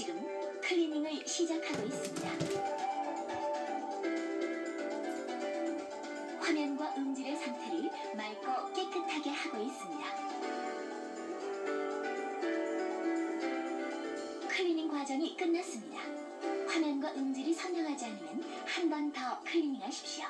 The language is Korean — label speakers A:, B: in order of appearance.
A: 지금 클리닝을 시작하고 있습니다. 화면과 음질의 상태를 맑고 깨끗하게 하고 있습니다. 클리닝 과정이 끝났습니다. 화면과 음질이 선명하지 않으면 한 번 더 클리닝하십시오.